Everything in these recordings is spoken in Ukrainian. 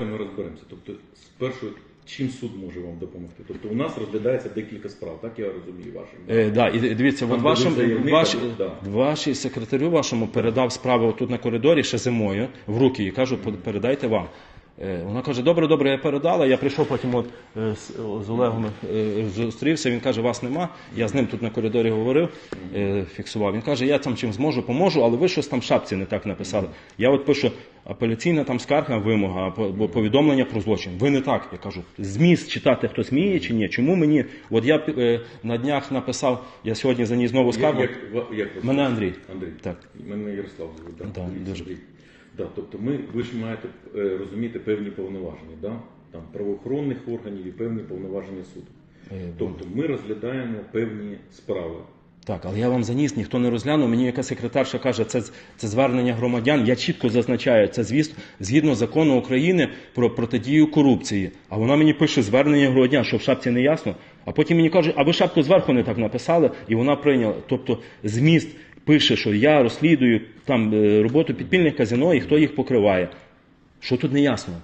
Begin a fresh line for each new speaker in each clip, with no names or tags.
Ми розберемося. Тобто, спершу, чим суд може вам допомогти? Тобто, у нас розглядається декілька справ, так я розумію вашим.
Е, да, і дивіться, от
Там,
вашим,
ви заявник,
ваш,
да.
вашій секретарю вашому передав справу тут на коридорі ще зимою в руки і кажу, «По- передайте вам. Е, Вона каже, добре, добре, я передала. Я прийшов потім от, е, з, з Олегом е, зустрівся. Він каже, вас нема. Я з ним тут на коридорі говорив, фіксував. Він каже, я там чим зможу, поможу, але ви щось там в шапці не так написали. Я от пишу апеляційна там скарга, вимога, по- повідомлення про злочин. Ви не так. Я кажу, зміст читати хтось вміє чи ні? Чому мені? От я на днях написав, я сьогодні заніс нову скаргу.
Як, як, як
Мене? Андрій.
Андрій.
Так.
Мене Ярослав. Да.
Да, дуже.
Да, тобто ми, ви ж маєте е, розуміти певні повноваження, да? там, правоохоронних органів і певні повноваження суду.
Е,
Тобто ми розглядаємо певні справи.
Так, але я вам заніс, ніхто не розглянув. Мені якась секретарша каже, це, це звернення громадян. Я чітко зазначаю, це звісно, згідно закону України про протидію корупції. А вона мені пише звернення громадян, що в шапці не ясно. А потім мені каже, а ви шапку зверху не так написали, і вона прийняла. Тобто зміст пише, що я розслідую там е, роботу підпільних казино і хто їх покриває. Що тут не ясно?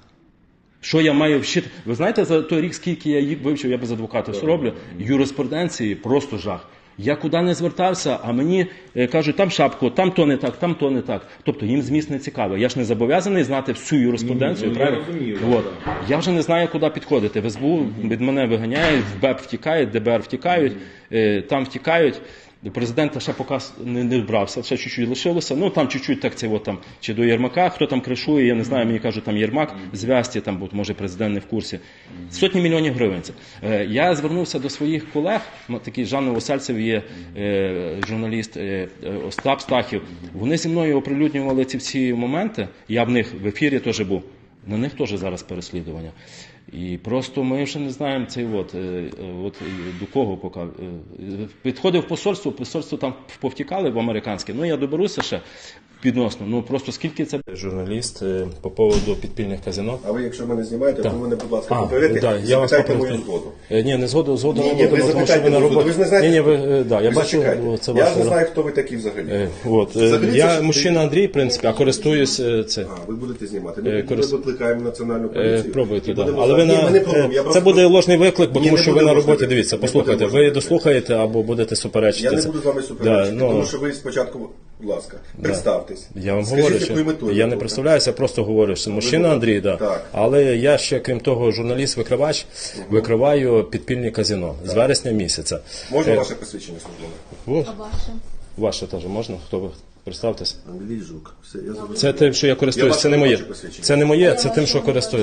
Що я маю вчити? Ви знаєте, за той рік, скільки я їх вивчив, я без адвоката все роблю, юриспруденції просто жах. Я куди не звертався, а мені е, кажуть, там шапку, там то не так, там то не так. Тобто їм зміст не цікавий. Я ж не зобов'язаний знати всю юриспруденцію.
Ні, ні, ну, я розумію,
От. Я вже не знаю, куди підходити. В СБУ від мене виганяють, в БЕП втікають, ДБР втікають, е, там втікають. До президента ще поки не, не вбрався, ще чуть-чуть лишилося. Ну там чуть-чуть так це от, там, чи до Єрмака, хто там кришує, я не знаю, мені кажуть, там Єрмак, зв'язці, там, бо, може президент не в курсі. Сотні мільйонів гривень. це. Е, я звернувся до своїх колег, ну, такий Жан Новосельцев є е, журналіст е, Остап Стахів. Вони зі мною оприлюднювали ці всі моменти. Я в них в ефірі теж був. На них теж зараз переслідування. І просто ми ще не знаємо цей от, е, е, от е, до кого поки. е, е, Підходив в посольство, посольство там повтікали в американське. Ну я доберуся ще відносно. Ну просто скільки це журналіст е, по поводу підпільних казино.
А ви, якщо мене знімаєте, то мене, будь ласка,
А, да, я вас
мою згоду.
Е, Ні, не згоду, згоду
Ні,
не
ні, ви
тому що ви на роботі.
Ви ж не знаєте,
Ні, ні, ви, е, да, я
Ви
бачу, це
Я
ваше.
не знаю, хто ви такі взагалі.
Е, От, е,
Взагалі,
я мужчина Андрій, в принципі, а користуюсь е, це.
А, ви будете знімати.
Е,
Ми,
корис-
ми викликаємо національну
Е,
поліцію.
Пробуйте,
і
да.
будемо
але ви.
Ні, ми
на
не пробуємо, я
це
просто-
буде ложний виклик, бо
Ні,
тому
не
що
буде
ви на
ложний
роботі.
виклик.
Дивіться,
Не
послухайте,
буде
ви дослухаєте або будете суперечити.
Я не
це.
буду з вами суперечити,
Да, ну,
тому що ви спочатку, будь ласка, представтесь.
Я вам
Скажіть,
говорю, що
якою метою
я
ви
не
тут?
представляюся, я просто говорю, що мужчина Андрій, да.
Так.
але я ще, крім того, журналіст-викривач, викриваю підпільні казино з вересня місяця.
Можна
Е,
ваше посвідчення службове?
о,
А ваше?
ваше теж можна? Хто ви? Представтесь.
Андрій Жук. Все, я.
Це тим, що я користуюсь,
Я
це не
бачу
моє.
посвідчення.
Це не моє, це тим, що користуюсь.